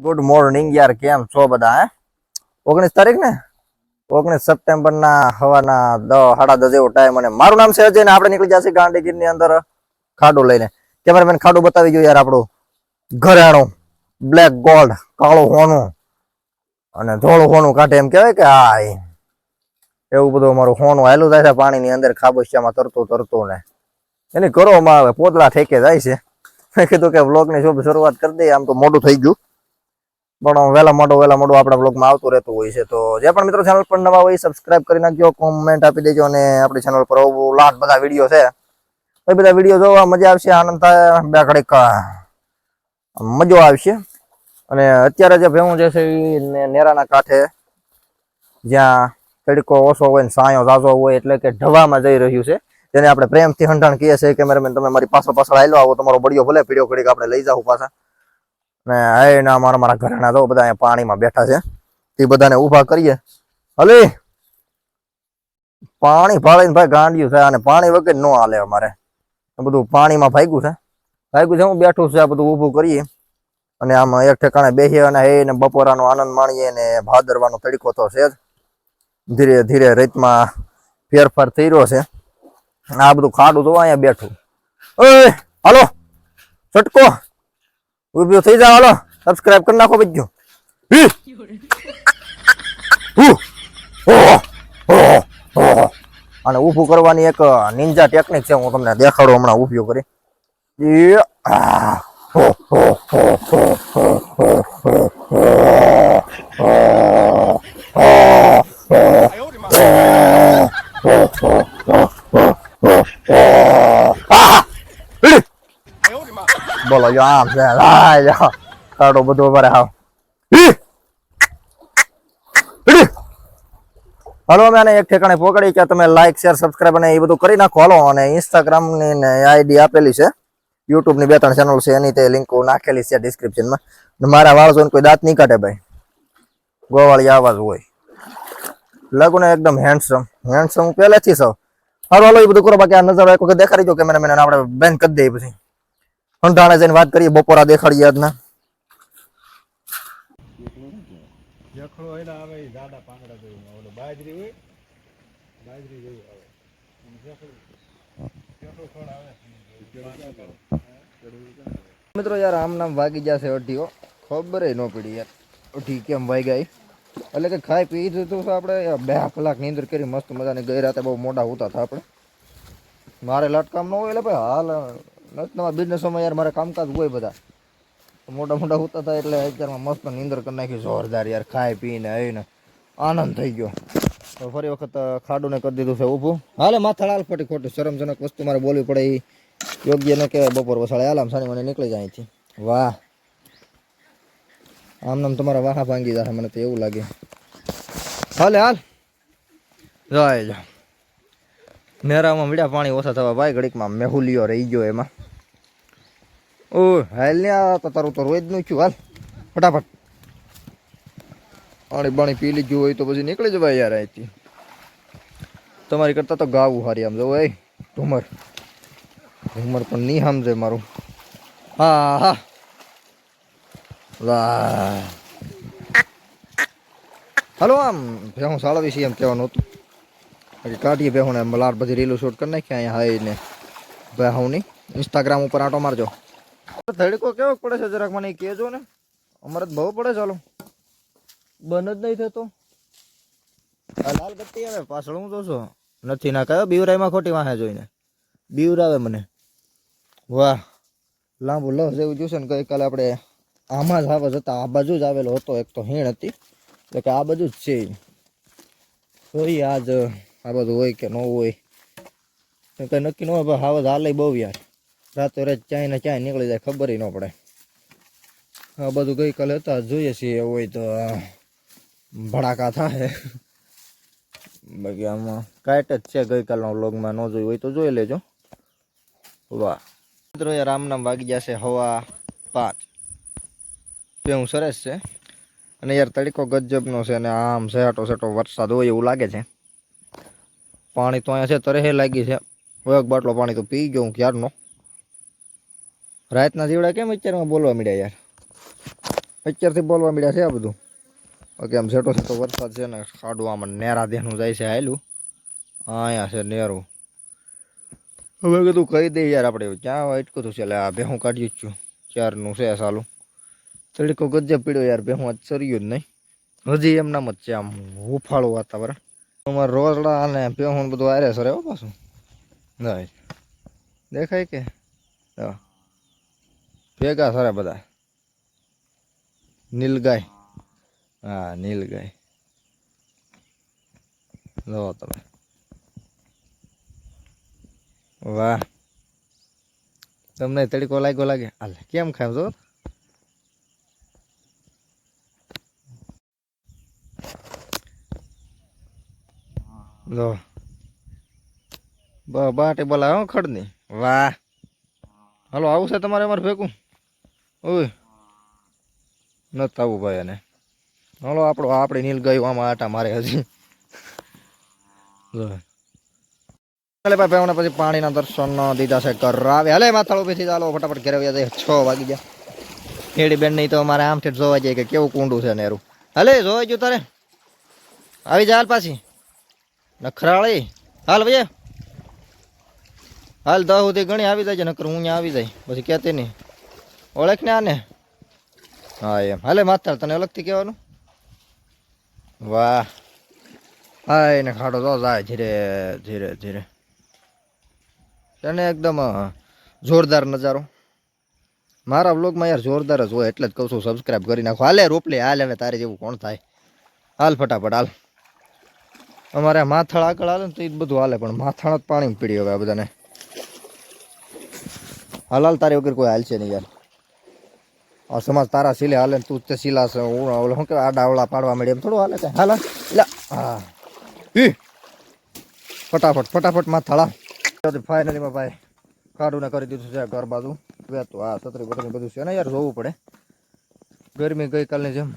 Good morning યાર, કેમ છો બધા, હે? ઓગણીસ તારીખ ને? ઓગણીસ સપ્ટેમ્બર ના હવાના દસ સાડા દસ જેવો ટાઈમ અને મારું નામ છે અજય ને આપણે નીકળી જશે ગાંધીગીરની અંદર ખાડો લઈને. કેમેરામેન ખાડો બતાવી ગયો યાર આપણું. ઘરેણું બ્લેક ગોલ્ડ કાળું હોનું અને ધોળું હોનું કાઢે એમ કહેવાય કે હા. એવું બધું અમારું હોનું હાલું થાય છે, પાણીની અંદર ખાબોશિયામાં તરતું તરતું ને. એની કરવામાં આવે પોતળા ઠેકે જાય છે. મેં કીધું કે વ્લોગની શુભ શરૂઆત કરી દઈએ, આમ તો મોડું થઈ ગયું. પણ વહેલા મોડો વહેલા મોડો આપણા બ્લોગમાં આવતું રહેતું હોય છે. તો જે પણ મિત્રો ચેનલ પર નવા હોય સબસ્ક્રાઇબ કરી નાખજો કોમેન્ટ આપી દેજો અને આપણી ચેનલ પર લાટ બધા વીડિયો છે. એ બધા વીડિયો જોવા મજા આવશે, આનંદ થાય, બે ઘડીક મજો આવશે. અને અત્યારે જે ભેવું જે છે એ નેરાના કાંઠે જ્યાં તડકો ઓછો હોય ને સાયો ઝાઝો હોય એટલે કે ઢવામાં જઈ રહ્યું છે. જેને આપણે પ્રેમથી હંઢાણ કહીએ છીએ, કેમેરામેન, તમે મારી પાછળ પાછળ આવેલો આવો, તમારો બળિયો ભલે પીડ્યો ઘડીક આપણે લઈ જાવ પાછા. ને હે ના મારા મારા ઘરના તો બધા પાણીમાં બેઠા છે. એ બધાને ઊભા કરીએ. હલે! પાણી ભાળીને ભાઈ ગાંડિયું થાય અને પાણી વગર ન હાલે અમારે. બધું પાણીમાં ભાગ્યું છે. ભાગ્યું છે, હું બેઠું છે, આ બધું ઊભું કરીએ. અને આમ એક ઠેકાણે બેસીએ અને હે, ને બપોરાનો આનંદ માણીએ ને ભાદરવાનો તડકો તો છે જ. ધીરે ધીરે રીતમાં ફેરફાર થઈ રહ્યો છે. આ બધું ખાડું તો અહીંયા બેઠું. ઓય, હાલો, છટકો. ઉભ્યો થઈ જાવ હાલો સબસ્ક્રાઇબ કરી નાખો બધો! અને ઊભું કરવાની એક નિંજા ટેકનિક છે હું તમને દેખાડું હમણાં ઉપયોગ કરી ઈ! બોલો જો આમ છે લાય જો કાઢો બધું અમારે હાવ હી! હી! હાલો અમે આને એક ઠેકાણે પકડી કે તમે લાઈક શેર સબસ્ક્રાઇબ અને એ બધું કરી નાખો હાલો અને ઇન્સ્ટાગ્રામની ને આઈડી આપેલી છે યુટ્યુબની બે ત્રણ ચેનલ છે એની તે લિંક નાખેલી છે ડિસ્ક્રિપ્શનમાં ને મારા વાળ જોઈને કોઈ દાંત નહીં કાઢે ભાઈ ગોવાળી આવાજ હોય લાગુ ને એકદમ હેન્ડસમ હેન્ડસમ પહેલેથી સૌ હાલો હાલો એ બધું કરો બાકી આ નજારો એક વખત દેખાડી દો કેમેરામેન અને આપણે બેન કરી દઈએ પછી અંધાણે જઈને વાત કરીએ બપોરા દેખાડીએ આજના. જખડો હોય ને આવે ઈ જાડા જેવું ઓલો બાજરી હોય બાજરી જેવું આવે. અને જખડું જખડું ફળ આવે મિત્રો યાર આમ નામ વાગી જશે અઢીઓ. ખબર ન પડી યાર અઢી કેમ વાગ્યા? એટલે કે ખાઈ પી દીધું તો આપણે બે કલાકની અંદર કરી મસ્ત મજાની ગઈ રાતે બહુ મોટા હોતા હતા આપણે. મારે લટકામ ન હોય એટલે ભાઈ હાલ નવા બિઝનેસોમાં યાર મારે કામકાજ હોય બધા. મોટા મોટા હોતા હતા એટલે અત્યારમાં મસ્ત નીંદર કરી નાખી, જોરદાર યાર ખાઈ પીને, આવીને આનંદ થઈ ગયો. તો ફરી વખત ખાડુને કરી દીધું છે ઊભું. હાલે માથા હાલ ફટી ખોટી, શરમજનક વસ્તુ મારે બોલવી પડે એ યોગ્ય ન કહેવાય, બપોર વસાડે. હાલ, આમ સાની મને નીકળી જાય અહીંથી. વાહ. આમ નામ તમારા વાહા ભાંગી જશે મને તો એવું લાગે. હાલે, હાલ. જાય મેરામાં મીડા પાણી ઓછા થવા, ભાઈ, ઘડીકમાં મેહુલિયો રહી ગયો એમાં. ઓ હાલ ને આ તો તારું તો રોજનું છું હાલ. ફટાફટ. પાણી પાણી પી લીધું હોય તો પછી નીકળી જવાય યાર અહીંથી. તમારી કરતા તો ગાવું હારી આમ જવું એ ઢુમર. ઢુમર પણ નહીં સમજે મારું. હા હા. વાહ. હાલો આમ, ભેહું સાળવી છે એમ કહેવાનું હતું. બાકી કાઢીએ ભેહું ને લાટ બધી રીલું શૂટ કરી નાખ્યા અહીંયા હાઈ ને ભેહુંની. ઇન્સ્ટાગ્રામ ઉપર આટો મારજો. તડકો કેવો પડે છે જરાક મને કહેજો ને. અમારે બહુ પડે ચાલો બંધ જ નહીં થતો. આ લાલ બત્તી આવે, પાછળ હું જોશો નથી ના કયો બીવરાઈમાં ખોટી વાહે જોઈને. બીવરાવે મને. વાહ. લાંબુ લસ જેવું જોશે ને, ગઈકાલે આપણે આમાં જ આવે જતા, આ બાજુ જ આવેલો હતો, એક તો હીણ હતી. એટલે કે આ બાજુ જ છે. જોઈએ આજ આ બધું હોય કે ન હોય, કઈ નક્કી ન હોય હાવજ હાલે બહુ યાર. રાતો રાત ચાય ને ચાય નીકળી જાય, ખબર ન પડે. આ બધું ગઈકાલે હતા, જોઈએ છીએ, હોય તો ભડાકા થાય બાકી આમાં કાંઈટ જ છે ગઈકાલના વ્લોગમાં, ન જોયું હોય તો જોઈ લેજો. વાહ. મિત્રો યાર આમ નામ વાગી જશે હવા પાંચ. પેવું સરસ છે. અને યાર તડકો ગજબનો છે અને આમ સેટો સેટો વરસાદ હોય એવું લાગે છે. પાણી તો અહીંયા છે, તરેહે લાગી છે. એક બાટલો પાણી તો પી ગયો હું, ક્યારનો? રાતના જીવડા કેમ અત્યારમાં બોલવા મળ્યા યાર? અત્યારથી બોલવા મળ્યા છે આ બધું. ઓકે, આમ છેટો છેટો વરસાદ છે ને ખાડું આમ નેરા દેહનું જાય છે હાયલું. અહીંયા છે નેરું. હવે કીધું કહી દઈએ યાર આપણે ક્યાં અટકું હતું છે એટલે આ ભેહું કાઢ્યું જ છું. ચારનું છે સાલું? તડકો ગજબ પીડ્યો યાર. ભેહું આજ ચર્યું જ નહીં. હજી એમનામ જ છે આમ હુફાળું વાતાવરણ. અમારે રોજડા અને ભેહું બધું આરે સર પાછું. નહીં. દેખાય કે? હા. ભેગા સારા બધા. નીલગાય. હા, નીલગાય. લો તમે. વાહ. તમને તડકો લાગ્યો લાગે? હાલ, કેમ ખાવ છો? લો. બ, બાટે બોલાવો ખડની. વાહ. હાલો, આવું છે તમારે અમારે ભેગું? ઓય. નથી આવું ભાઈ અને હાલો, આપણો આપણે નીલ ગયું આમાં આટા મારે હજી. ચાલે ભાઈ ભાઈ પછી પાણીના દર્શન દીધા છે કરાવે. હલે, માથાળ ઊભી ચાલો ફટાફટ ઘેર જાય. છ વાગી ગયા. હેડી બેન નહીં તો મારે આમથી જ જોવા જાય કે કેવું કુંડું છે નેરું. હલે, જોવા ગયું તારે? આવી જા, હાલ પાછી. નખરાળી. હાલ ભાઈ હાલ, દહ સુધી ઘણી આવી જાય છે નકર હું અહીંયા આવી જાય. પછી કહેતી નહીં. ઓળખ ને આને હા, એમ. હાલે માથાળ તને અલગથી કહેવાનું? વાહ. હા, એને ખાડો તો જાય, ધીરે ધીરે ધીરે. એને એકદમ જોરદાર નજારો. મારા બ્લોગમાં યાર જોરદાર જ હોય, એટલે જ કહું છું સબસ્ક્રાઈબ કરી નાખો. હાલે, રોપલે, હાલ, હવે તારે જેવું કોણ થાય? હાલ, ફટાફટ, હાલ. અમારે માથાળ આગળ હાલે ને તો એ બધું હાલે, પણ માથાણ જ પાણી પીડી હવે આ બધાને. હાલ હાલ, તારી વગર કોઈ હાલશે નહીં યાર. સમાજ તારા સિલે હાલે તું તે સિલા છે. ઓલો શું કહેવાય, આડા અવળા પાડવા મળે એમ થોડું હાલે હાલ હાલ. હા. ઈ ફટાફટ ફટાફટમાં થળા ફાઇનલીમાં ભાઈ કાઢુને કરી દીધું છે ઘર બાજુ. વેતું આ છત્રી બત્રી બધું છે ને યાર, જોવું પડે. ગરમી ગઈકાલની જેમ.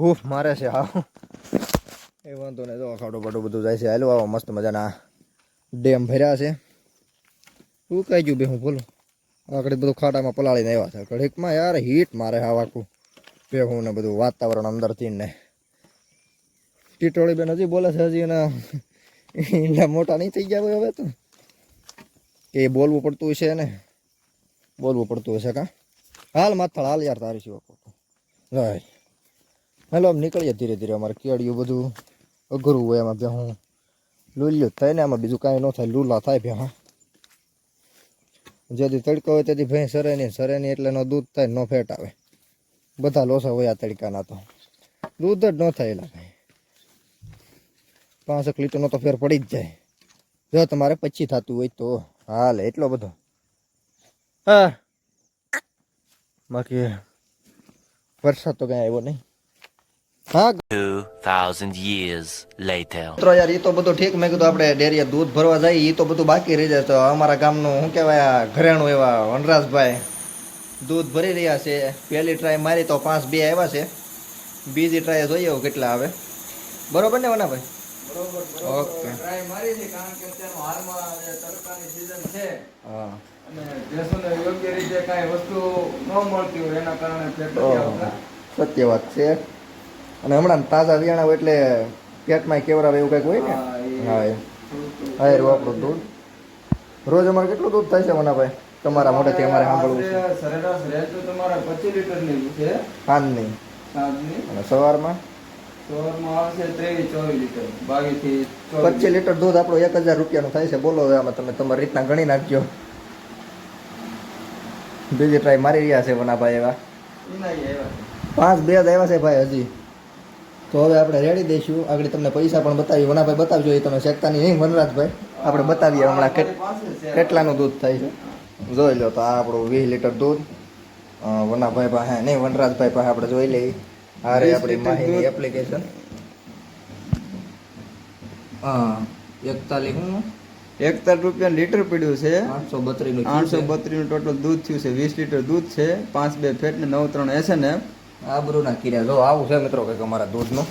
હૂફ મારે છે હા એ વાંધો નહીં, જો ખાડો બાડો બધું જાય છે. હાલો, આવો મસ્ત મજાના ડેમ ભર્યા છે. શું કહી ગયું બે હું બોલું? આગળ બધું ખાડામાં પલાળીને આવ્યા છે. ઘડીકમાં યાર હીટ મારે હા આખું ભેહું ને બધું વાતાવરણ અંદરથી ને. ટીટોળી બેન હજી બોલે છે, હજી એના એટલા મોટા નહીં થઈ ગયા હોય હવે તો. કે બોલવું પડતું હશે ને બોલવું પડતું હશે કાં? હાલ માથાળ, હાલ યાર તારી સિવા રાય. હાલો, આમ નીકળીએ ધીરે ધીરે. અમારે કેળિયું બધું અઘરું હોય એમાં ભેહું. લૂલ્યું થાય ને, આમાં બીજું કાંઈ ન થાય. લૂલા થાય ભેહા. જેથી તડકો હોય તેથી ભેંસ સરે નહીં સરે નહીં એટલે એનો દૂધ થાય નો ફેટ આવે. બધા લોસા હોય આ તડકાના તો. દૂધ જ ન થાય એલા ભાઈ પાંસઠ લીટરનો તો ફેર પડી જ જાય. જો તમારે પછી થતું હોય તો. હાલ, એટલો બધો. હા. બાકી વરસાદ તો કઈ આવ્યો નહીં. હા 2,000 years later. મિત્રો યાર એ તો બધું ઠીક. મેં કીધું આપણે ડેરીએ દૂધ ભરવા જાય એ તો બધું બાકી રહી જાય. તો અમારા ગામનું શું કહેવાય આ ઘરેણું એવા વનરાજભાઈ દૂધ ભરી રહ્યા છે. પહેલી ટ્રાય મારી તો પાંચ બે આવ્યા છે. બીજી ટ્રાય જોઈએ કેટલા આવે. બરોબર ને વનાભાઈ? ઓકે ટ્રાય મારી છે કારણ કે અત્યારનો હાલમાં તડકાની season છે હા. અને યોગ્ય રીતે કાંઈ વસ્તુ ન મળતી હોય એના કારણે પેટ નથી ઓહો. આવતા. સત્ય વાત છે. અને હમણાં તાજા વિયાણા હોય એટલે પેટમાં કેવરાવે એવું કંઈક હોય ને? હા, એ હા એ. થોડુંક હા એ રહ્યું આપણું દૂધ. રોજ અમારે કેટલું દૂધ થાય છે મનાભાઈ? તમારા મોઢેથી અમારે સાંભળવું છે. સરેરાશ રેટ તો તમારા પચીસ લીટરની છે. સાંજની. સાંજની. અને સવારમાં? સવારમાં આવશે ત્રેવીસ ચોવીસ લીટર. બાવીસથી પચીસ લીટર દૂધ આપણું એક હજાર રૂપિયાનું થાય છે. બોલો હવે આમાં તમે તમારી રીતના ગણી નાખજો. બીજી ટ્રાય મારી રહ્યા છે વનાભાઈ એવા. પાંચ બે જ આવ્યા છે ભાઈ હજી. તો હવે આપણે રેડી દઈશું. આગળ તમને પૈસા પણ બતાવી વનાભાઈ બતાવજો એ તમે શેકતાની નહીં વનરાજભાઈ? આપણે બતાવીએ હમણાં કેટલાનું દૂધ થાય છે? જોઈ લો તો આ આપણું વીસ લીટર દૂધ. વનાભાઈ પાસે નહીં વનરાજભાઈ પાસે આપણે જોઈ લઈએ. હારે રે 20 આપણી માહિતી. એપ્લિકેશન હા? એકતાલીસ એકતાર રૂપિયા લીટર પીડ્યું છે. આઠસો બત્રીસનું આઠસો બત્રીસનું ટોટલ દૂધ થયું છે. વીસ લીટર દૂધ છે. પાંચ બે ફેટ ને નવ ત્રણ એસ ને કીર્યા જો આવું છે મિત્રો કંઈક અમારા દૂધનું.